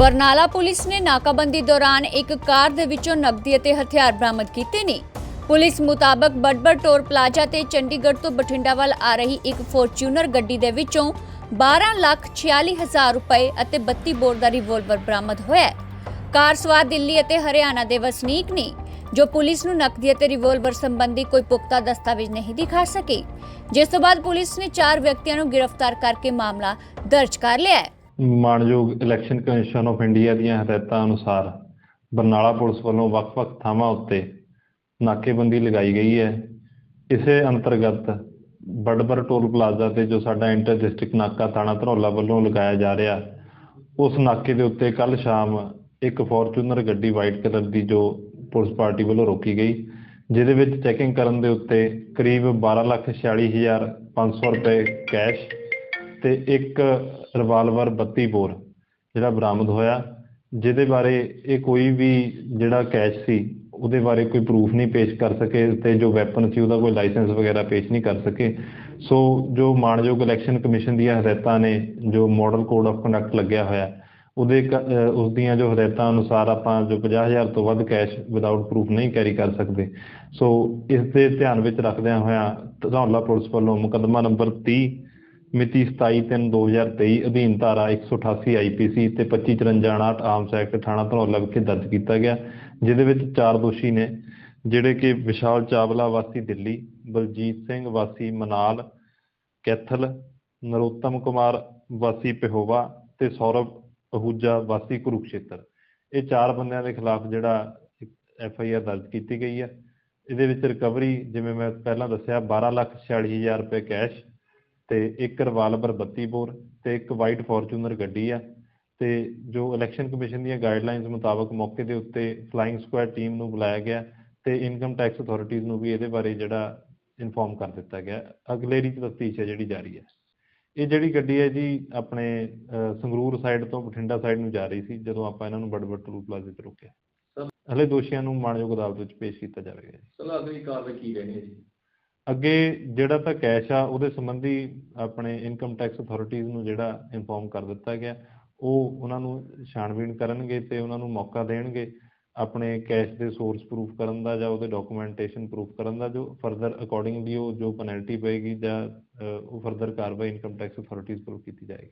Barnala police ਨੇ ਨਾਕਾਬੰਦੀ ਦੌਰਾਨ ਇੱਕ ਕਾਰ ਦੇ ਵਿੱਚੋਂ ਨਕਦੀ ਅਤੇ ਹਥਿਆਰ ਬਰਾਮਦ ਕੀਤੇ ਨੇ। ਪੁਲਿਸ ਮੁਤਾਬਕ ਬੜਬੜ ਟੋਲ ਪਲਾਜ਼ਾ ਤੇ ਚੰਡੀਗੜ੍ਹ ਤੋਂ ਬਠਿੰਡਾ ਵੱਲ ਆ ਰਹੀ ਇੱਕ ਫੋਰਚੂਨਰ ਗੱਡੀ ਦੇ ਵਿੱਚੋਂ 12 ਲੱਖ 46 ਹਜ਼ਾਰ ਰੁਪਏ ਅਤੇ 32 ਬੋਰ ਦਾ ਰਿਵੋਲਵਰ ਬਰਾਮਦ ਹੋਇਆ ਕਾਰ ਸਵਾਰ ਦਿੱਲੀ ਅਤੇ ਹਰਿਆਣਾ ਦੇ ਵਸਨੀਕ ਨੇ, ਜੋ ਪੁਲਿਸ ਨੂੰ ਨਕਦੀ ਅਤੇ ਰਿਵੋਲਵਰ ਸੰਬੰਧੀ ਕੋਈ ਪੁਖਤਾ ਦਸਤਾਵੇਜ਼ ਨਹੀਂ ਦਿਖਾ ਸਕੇ। ਜਿਸ ਤੋਂ ਬਾਅਦ ਪੁਲਿਸ ਨੇ ਚਾਰ ਵਿਅਕਤੀਆਂ ਨੂੰ ਗ੍ਰਿਫਤਾਰ ਕਰਕੇ ਮਾਮਲਾ ਦਰਜ ਕਰ ਲਿਆ ਹੈ। ਮਾਣਯੋਗ ਇਲੈਕਸ਼ਨ ਕਮਿਸ਼ਨ ਆਫ ਇੰਡੀਆ ਦੀਆਂ ਹਦਾਇਤਾਂ ਅਨੁਸਾਰ ਬਰਨਾਲਾ ਪੁਲਿਸ ਵੱਲੋਂ ਵੱਖ-ਵੱਖ ਥਾਵਾਂ ਉੱਤੇ ਨਾਕੇਬੰਦੀ ਲਗਾਈ ਗਈ ਹੈ। ਇਸੇ ਅੰਤਰਗਤ ਬੜਬਰ ਟੋਲ ਪਲਾਜ਼ਾ ਤੇ ਜੋ ਸਾਡਾ ਇੰਟਰ ਡਿਸਟ੍ਰਿਕਟ ਨਾਕਾ ਥਾਣਾ ਧਰੌਲਾ ਵੱਲੋਂ ਲਗਾਇਆ ਜਾ ਰਿਹਾ, ਉਸ ਨਾਕੇ ਦੇ ਉੱਤੇ ਕੱਲ ਸ਼ਾਮ ਇੱਕ ਫੋਰਚੂਨਰ ਗੱਡੀ ਵਾਈਟ ਕਲਰ ਦੀ ਜੋ ਪੁਲਿਸ ਪਾਰਟੀ ਵੱਲੋਂ ਰੋਕੀ ਗਈ, ਜਿਹਦੇ ਵਿੱਚ ਚੈਕਿੰਗ ਕਰਨ ਦੇ ਉੱਤੇ ਕਰੀਬ 1246500 ਰੁਪਏ ਕੈਸ਼ ਤੇ ਇੱਕ ਰਿਵਾਲਵਰ 32 ਬੋਰ ਜਿਹੜਾ ਬਰਾਮਦ ਹੋਇਆ, ਜਿਹਦੇ ਬਾਰੇ ਇਹ ਕੋਈ ਵੀ ਜਿਹੜਾ ਕੈਸ਼ ਸੀ, ਉਹਦੇ ਬਾਰੇ ਕੋਈ ਪ੍ਰੂਫ ਨਹੀਂ ਪੇਸ਼ ਕਰ ਸਕੇ ਤੇ ਜੋ ਵੈਪਨ ਸੀ ਉਹਦਾ ਕੋਈ ਲਾਇਸੈਂਸ ਵਗੈਰਾ ਪੇਸ਼ ਨਹੀਂ ਕਰ ਸਕੇ। ਸੋ ਜੋ ਮਾਣਯੋਗ ਇਲੈਕਸ਼ਨ ਕਮਿਸ਼ਨ ਦੀਆਂ ਹਦਾਇਤਾਂ ਨੇ, ਜੋ ਮਾਡਲ ਕੋਡ ਆਫ ਕੰਡਕਟ ਲੱਗਿਆ ਹੋਇਆ, ਉਹਦੇ ਕ- ਅਹ, ਉਸ ਦੀਆਂ ਜੋ ਹਦਾਇਤਾਂ ਅਨੁਸਾਰ ਆਪਾਂ ਜੋ 50000 ਤੋਂ ਵੱਧ ਕੈਸ਼ ਵਿਦਆਊਟ ਪ੍ਰੂਫ ਨਹੀਂ ਕੈਰੀ ਕਰ ਸਕਦੇ। ਸੋ ਇਸ ਦੇ ਧਿਆਨ ਵਿੱਚ ਰੱਖਦਿਆਂ ਹੋਇਆਂ ਧੌਲਾ ਪੁਲਿਸ ਵੱਲੋਂ ਮੁਕੱਦਮਾ ਨੰਬਰ 30 ਮਿਤੀ 27/3/2023 ਅਧੀਨ ਧਾਰਾ 188 ਆਈਪੀਸੀ ਤੇ 2554 ਆਰਮਸ ਐਕਟ ਥਾਣਾ ਧਨੌਲਾ ਵਿਖੇ ਦਰਜ ਕੀਤਾ ਗਿਆ, ਜਿਹਦੇ ਵਿੱਚ ਚਾਰ ਦੋਸ਼ੀ ਨੇ, ਜਿਹੜੇ ਕਿ ਵਿਸ਼ਾਲ ਚਾਵਲਾ ਵਾਸੀ ਦਿੱਲੀ, ਬਲਜੀਤ ਸਿੰਘ ਵਾਸੀ ਮਨਾਲ, ਕੈਥਲ, ਨਰੋਤਮ ਕੁਮਾਰ ਵਾਸੀ ਪਿਹੋਵਾ ਤੇ ਸੌਰਵ ਅਹੂਜਾ ਵਾਸੀ ਕੁਰੂਕਸ਼ੇਤਰ। ਇਹ ਚਾਰ ਬੰਦਿਆਂ ਦੇ ਖਿਲਾਫ ਜਿਹੜਾ ਐਫ ਆਈ ਆਰ ਦਰਜ ਕੀਤੀ ਗਈ ਹੈ। ਇਹਦੇ ਵਿੱਚ ਰਿਕਵਰੀ, ਜਿਵੇਂ ਮੈਂ ਪਹਿਲਾਂ ਦੱਸਿਆ 1246000 ਰੁਪਏ ਕੈਸ਼ ਤੇ ਇੱਕ ਰਿਵਾਲਵਰ 32 ਬੋਰ ਤੇ ਇੱਕ ਵਾਈਟ ਫੋਰਚੂਨਰ ਗੱਡੀ ਆ। ਤੇ ਜੋ ਇਲੈਕਸ਼ਨ ਕਮਿਸ਼ਨ ਦੀਆਂ ਗਾਈਡਲਾਈਨਸ ਮੁਤਾਬਕ ਮੌਕੇ ਦੇ ਉੱਤੇ ਫਲਾਈਂਗ ਸਕੁਐਡ ਟੀਮ ਨੂੰ ਬੁਲਾਇਆ ਗਿਆ ਤੇ ਇਨਕਮ ਟੈਕਸ ਅਥਾਰਟੀਜ਼ ਨੂੰ ਵੀ ਇਹਦੇ ਬਾਰੇ ਜਿਹੜਾ ਇਨਫੋਰਮ ਕਰ ਦਿੱਤਾ ਗਿਆ। ਅਗਲੇਰੀ ਤਫਤੀਸ਼ ਹੈ ਜਿਹੜੀ ਜਾਰੀ ਹੈ। ਇਹ ਜਿਹੜੀ ਗੱਡੀ ਹੈ ਜੀ ਆਪਣੇ ਸੰਗਰੂਰ ਸਾਈਡ ਤੋਂ ਬਠਿੰਡਾ ਸਾਈਡ ਨੂੰ ਜਾ ਰਹੀ ਸੀ ਜਦੋਂ ਆਪਾਂ ਇਹਨਾਂ ਨੂੰ ਬੜਬੜ ਟਰੂ ਪਲਾਜ਼ੇ ਤੇ ਰੋਕਿਆ। ਹਲੇ ਦੋਸ਼ੀਆਂ ਨੂੰ ਮਾਣਯੋਗ ਅਦਾਲਤ ਵਿੱਚ ਪੇਸ਼ ਕੀਤਾ ਜਾਵੇਗਾ ਜੀ। ਸਲਾਹ ਅਗਲੀ ਕਾਰਵਾਈ ਕੀ ਰਹਿਣੀ ਹੈ ਜੀ? ਅੱਗੇ ਜਿਹੜਾ ਤਾਂ ਕੈਸ਼ ਆ, ਉਹਦੇ ਸੰਬੰਧੀ ਆਪਣੇ ਇਨਕਮ ਟੈਕਸ ਅਥਾਰਟੀਜ਼ ਨੂੰ ਜਿਹੜਾ ਇਨਫੋਰਮ ਕਰ ਦਿੱਤਾ ਗਿਆ, ਉਹ ਉਹਨਾਂ ਨੂੰ ਛਾਣਬੀਣ ਕਰਨਗੇ ਤੇ ਉਹਨਾਂ ਨੂੰ ਮੌਕਾ ਦੇਣਗੇ ਆਪਣੇ ਕੈਸ਼ ਦੇ ਸੋਰਸ ਪ੍ਰੂਫ ਕਰਨ ਦਾ ਜਾਂ ਉਹਦੇ ਡਾਕੂਮੈਂਟੇਸ਼ਨ ਪ੍ਰੂਫ ਕਰਨ ਦਾ, ਜੋ ਫਰਦਰ ਅਕੋਰਡਿੰਗਲੀ ਉਹ ਜੋ ਪੈਨਲਟੀ ਪਏਗੀ ਜਾਂ ਉਹ ਫਰਦਰ ਕਾਰਵਾਈ ਇਨਕਮ ਟੈਕਸ ਅਥਾਰਟੀਜ਼ ਵੱਲੋਂ ਕੀਤੀ ਜਾਏਗੀ।